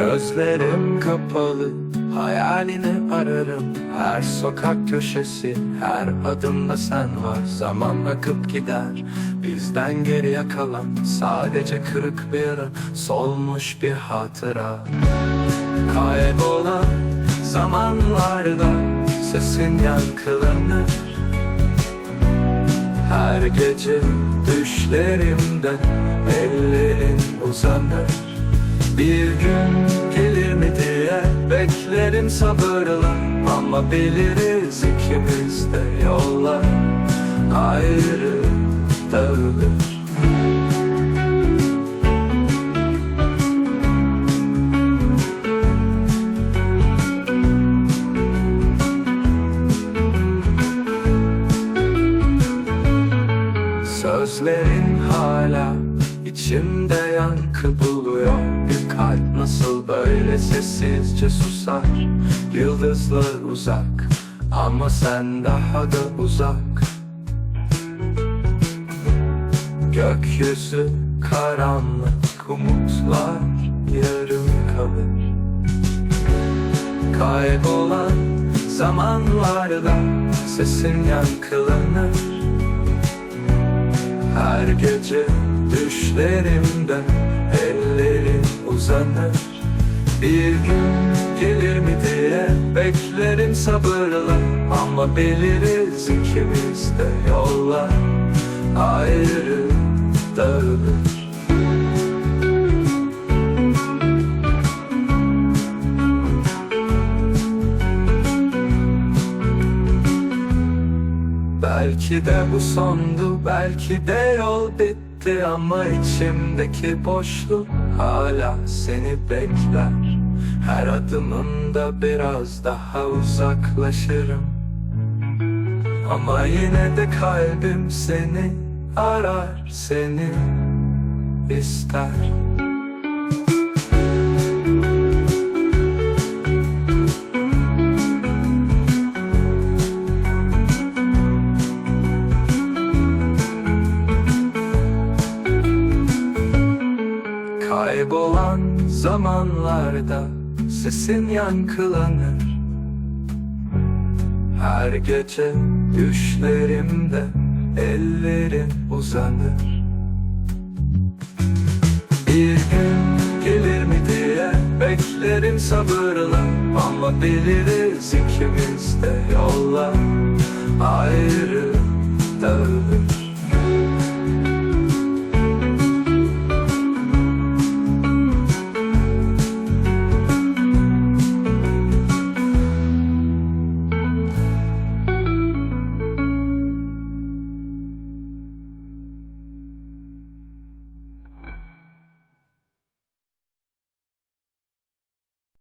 Gözlerim kapalı Hayalini ararım. Her sokak köşesi Her adımda sen var. Zaman akıp gider Bizden geriye kalan. Sadece kırık bir yara Solmuş bir hatıra. Kaybolan zamanlarda Sesin yankılanır. Her gece düşlerimden Ellerin uzanır bir gün gelir mi diye beklerim sabırla. Ama biliriz ikimiz de yollar ayrı dağılır. Sözlerin hala içimde yankı buluyor. Bir kalp nasıl böyle sessizce susar? Yıldızlar uzak ama sen daha da uzak. Gökyüzü karanlık umutlar yarım kalır. Kaybolan zamanlarda sesin yankılanır. Her gece düşlerimde uzanır Bir gün gelir mi diye beklerim sabırla. Ama biliriz ikimiz de yollar ayrı dağılır. Belki de bu sondu, belki de yol bitti Ama içimdeki boşluk hala seni bekler. Her adımımda biraz daha uzaklaşırım. Ama yine de kalbim seni arar, seni ister Kaybolan zamanlarda sesin yankılanır. Her gece düşlerimde ellerin uzanır. Bir gün gelir mi diye beklerim sabırla. Ama biliriz ikimiz de yollar